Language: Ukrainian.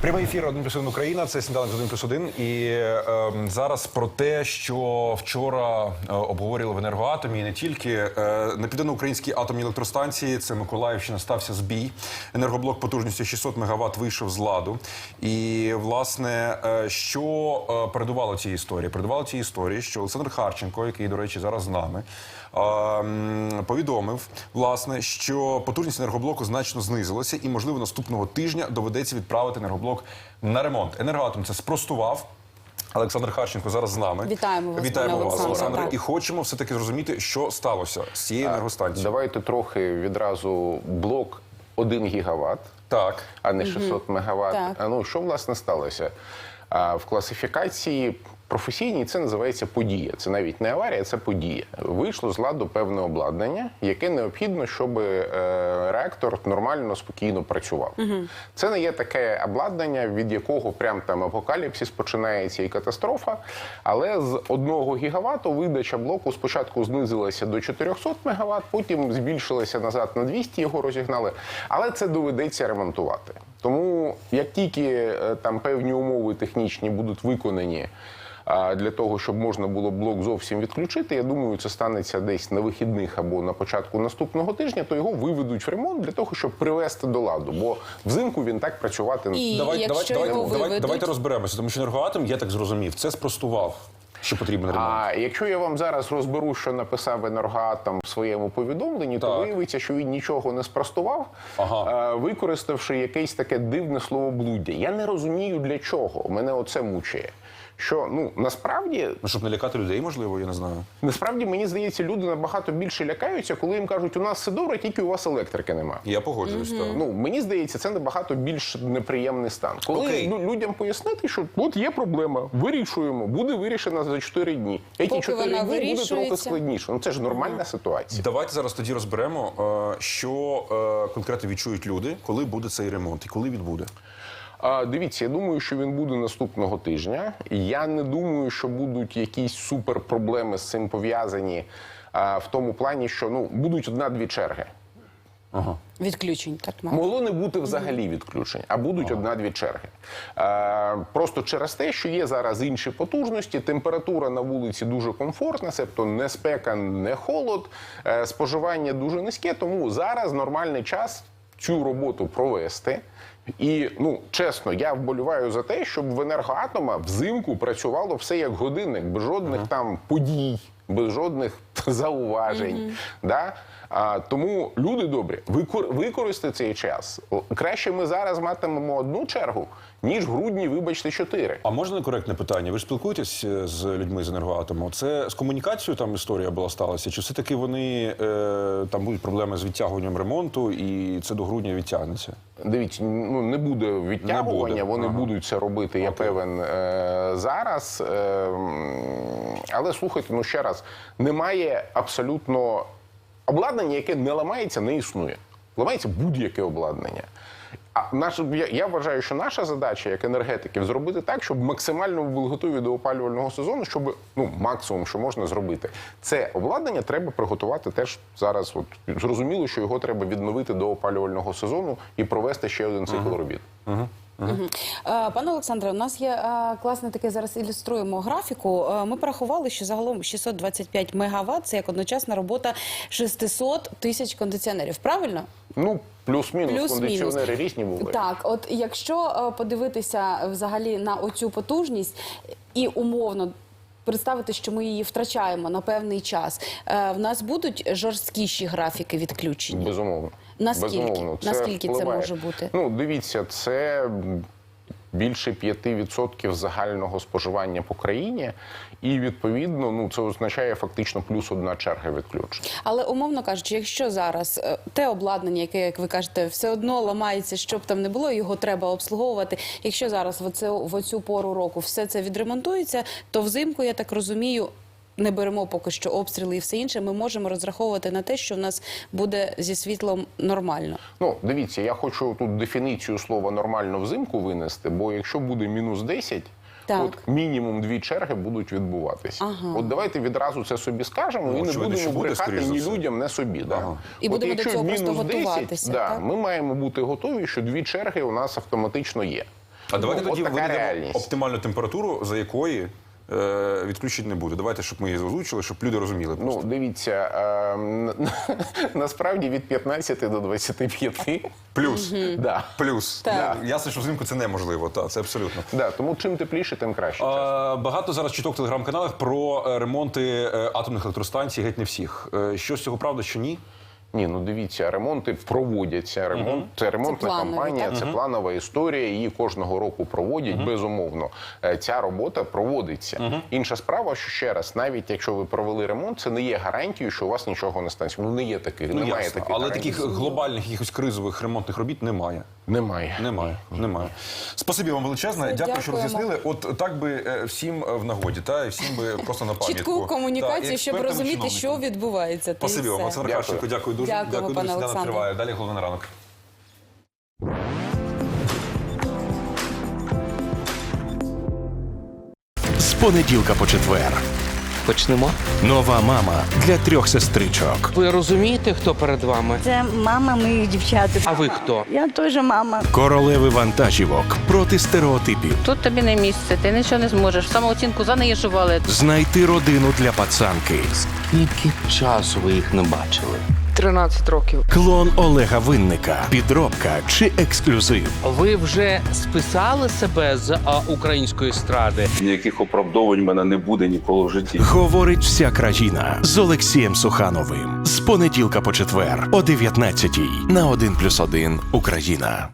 Прямий ефір 1 плюс 1 Україна. Це сніданок з 1 плюс 1. І е, зараз про те, що вчора е, обговорювали в енергоатомі, і не тільки е, на південноукраїнській атомній електростанції. Це Миколаївщина стався збій. Енергоблок потужністю 600 МВт вийшов з ладу. І власне, е, що е, передувало цій історії? Передувало цій історії, що Олександр Харченко, який, до речі, зараз з нами. Повідомив власне, що потужність енергоблоку значно знизилася, і можливо наступного тижня доведеться відправити енергоблок на ремонт. Енергоатом це спростував. Олександр Харченко зараз з нами. Вітаємо вас, Вітаємо пане вас. Так. І хочемо все таки зрозуміти, що сталося з цією енергостанцією. Давайте трохи відразу блок 1 гігават, Так. а не 600 мегаватт. Так. А, Ну що власне сталося? А, в класифікації професійній це називається подія. Це навіть не аварія, це подія. Вийшло з ладу певне обладнання, яке необхідно, щоб е, реактор нормально, спокійно працював. Це не є таке обладнання, від якого прям там апокаліпсис починається і катастрофа. Але з 1 гігавату видача блоку спочатку знизилася до 400 мегаватт, потім збільшилася назад на 200, його розігнали. Але це доведеться ремонтувати. Тому як тільки е, там певні умови технічні будуть виконані. Для того щоб можна було блок зовсім відключити, я думаю, це станеться десь на вихідних або на початку наступного тижня, то його виведуть в ремонт для того, щоб привести до ладу. Бо взимку він так працювати не І Давайте, якщо його давайте, виведуть, давайте розберемося, тому що енергоатом, я так зрозумів, це спростував, що потрібен ремонт. А якщо я вам зараз розберу, що написав енергоатом в своєму повідомленні, то виявиться, що він нічого не спростував, Ага. е, використавши якесь таке дивне словоблуддя. Я не розумію для чого. Мене оце мучає. Що ну насправді Ну, щоб не лякати людей, можливо, я не знаю. Насправді мені здається, люди набагато більше лякаються, коли їм кажуть, у нас все добре, тільки у вас електрики немає. Я погоджуюсь. так. Ну мені здається, це набагато більш неприємний стан. Коли Окей. ну, людям пояснити, що от є проблема, вирішуємо, буде вирішена за 4 дні. Які Поки 4 вона дні буде трохи складніше. Ну це ж нормальна ситуація. Давайте зараз тоді розберемо, е, що е, конкретно відчують люди, коли буде цей ремонт і коли він буде. Дивіться, я думаю, що він буде наступного тижня. Я не думаю, що будуть якісь супер проблеми з цим пов'язані. В тому плані, що ну будуть одна-дві черги. Відключень, так мало. Могло не бути взагалі відключень, а будуть одна-дві черги. Е, просто через те, що є зараз інші потужності, температура на вулиці дуже комфортна, тобто не спека, не холод, е, споживання дуже низьке, тому зараз нормальний час цю роботу провести. І ну чесно, я вболіваю за те, щоб в енергоатома взимку працювало все як годинник, без жодних там подій, без жодних зауважень. Да? А, тому люди добрі, викор- використайте цей час. Краще ми зараз матимемо одну чергу, ніж в грудні, вибачте, чотири. А можна некоректне питання? Ви ж спілкуєтесь е, з людьми з енергоатому? Це з комунікацією там історія була сталася? Чи все-таки вони е, там будуть проблеми з відтягуванням ремонту, і це до грудня відтягнеться? Дивіться, ну не буде відтягування, Не буде. вони Ага. будуть це робити, я певен, е, зараз. Е, але слухайте, ну ще раз, немає абсолютно обладнання, яке не ламається, не існує. Ламається будь-яке обладнання. А наш, я, я вважаю, що наша задача як енергетиків зробити так, щоб максимально були готові до опалювального сезону, щоб ну максимум, що можна зробити, це обладнання треба приготувати теж зараз. От зрозуміло, що його треба відновити до опалювального сезону і провести ще один цикл робіт. Е, Пане Олександре, у нас є е, класне таке зараз ілюструємо графіку. Е, Ми порахували, що загалом 625 мегаватт – це як одночасна робота 600 тисяч кондиціонерів. Правильно? Ну плюс-мінус Плюс-мінус. кондиціонери різні були. Так, от якщо е, подивитися взагалі на оцю потужність і умовно. Представити, що ми її втрачаємо на певний час. Е, в нас будуть жорсткіші графіки відключення. Безумовно. Наскільки? Безумовно. Наскільки це може бути? Ну, дивіться, це більше 5% загального споживання по країні, і відповідно, ну це означає фактично плюс одна черга відключень. Але умовно кажучи, якщо зараз е, те обладнання, яке, як ви кажете, все одно ламається, щоб там не було, його треба обслуговувати. Якщо зараз в оце в оцю пору року все це відремонтується, то взимку я так розумію. Не беремо поки що обстріли і все інше, ми можемо розраховувати на те, що в нас буде зі світлом нормально. Ну, дивіться, я хочу тут дефініцію слова нормально взимку винести, бо якщо буде мінус 10, Так. от мінімум дві черги будуть відбуватися. Ага. От давайте відразу це собі скажемо Ну, і не будемо буде, брехати скоріш ні людям, ні собі. Да. І От будемо до цього просто 10, готуватися, Да, так? ми маємо бути готові, що дві черги у нас автоматично є. А давайте Ну, от тоді реальність. оптимальну температуру, за якої відключень не буде. Давайте, щоб ми її озвучили, щоб люди розуміли. Просто. Ну, дивіться, е, насправді від 15 до 25. Плюс. Да. Плюс. Так. Да. Ясно, що взимку це неможливо, та, це абсолютно. Да, тому чим тепліше, тим краще. Е, Багато зараз чуток в телеграм-каналах про е, ремонти е, атомних електростанцій, геть не всіх. Е, Що з цього правда, що ні? Ні, ну дивіться, ремонти проводяться. Ремонт це ремонтна Це планові, кампанія, так? це планова історія. Її кожного року проводять. Безумовно, Е, ця робота проводиться. Інша справа, що ще раз, навіть якщо ви провели ремонт, це не є гарантією, що у вас нічого не станеться. Ну не є таких, Ну, немає ясно. таких. Але гарантій. таких глобальних якихось кризових ремонтних робіт немає. немає. Немає, немає. Спасибі вам величезне. Дякую, що роз'яснили. От так би е, всім е, в нагоді, та і всім би просто на пам'ятку. Чітку комунікацію, і щоб розуміти, що відбувається. Та Спасибі вам. Олександр. Харченко. Дякую дуже. Дякуємо, Дякую, пане дуже. Сніданок триває. Далі головне на ранок. З понеділка по четвер. Почнемо. Нова мама для трьох сестричок. Ви розумієте, хто перед вами? Це мама моїх дівчат. А ви хто? Я теж мама. Королеви вантажівок проти стереотипів. Тут тобі не місце, ти нічого не зможеш. Самооцінку занижували. Знайти родину для пацанки. Скільки часу ви їх не бачили? 13 років. Клон Олега Винника. Підробка чи ексклюзив. Ви вже списали себе з а, української естради? Ніяких оправдовань мене не буде ніколи в житті. Говорить вся країна з Олексієм Сухановим. З понеділка по четвер о 19 на 1+,1 Україна.